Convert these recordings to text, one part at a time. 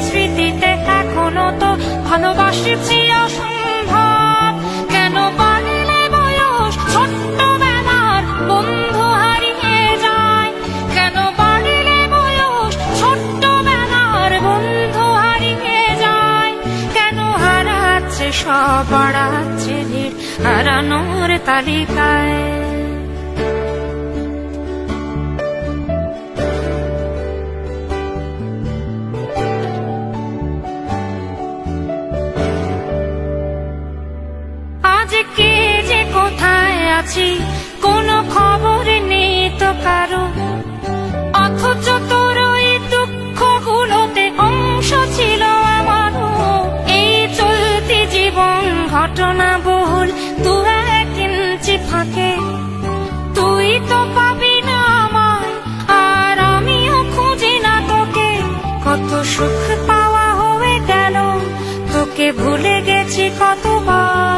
স্মৃতিতে এখনও তো ভালোবাসছি অসম্ভব কেন বাড়লে বয়স ছোট্ট বেলার বন্ধু হারিয়ে যায়? কেন বাড়লে বয়স ছোট্ট বেলার বন্ধু হারিয়ে যায়? কেন হারাচ্ছে সব, বাড়াচ্ছে হারানোর তালিকায়? আজ কে যে কোথায় আছি? কোনো খবর নেই তো কারও। অথচ তোর ওই দুঃখগুলোতে অংশ ছিল আমারও। এই চলতি জীবন ঘটনা বহুল, দু এক ইঞ্চি ফাঁকে। তুই তো পাবি না আমায়, আর আমিও খুঁজি না তোকে। কত সুখ পাওয়া হয়ে গেল, তোকে ভুলে গেছি কতবার।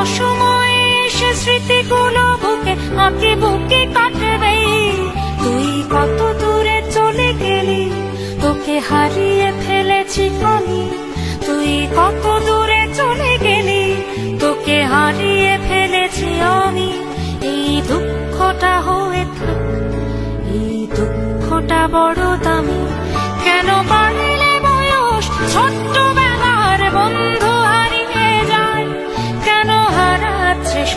অসময়ে এসে স্মৃতিগুলো বুকে, আঁকে বুকে কাটবে। তুই কত দূরে চলে গেলি, তোকে হারিয়ে ফেলেছি আমি। তুই কত দূরে চলে গেলি, তোকে হারিয়ে ফেলেছি আমি। এই দুঃখটা হয়ে থাক, এই দুঃখটা বড় দামি। কেন বাড়লে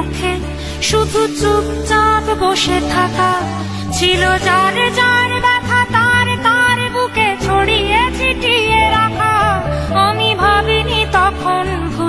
মুখে শুধু চুপচাপ বসে থাকা ছিল যার যার ব্যথা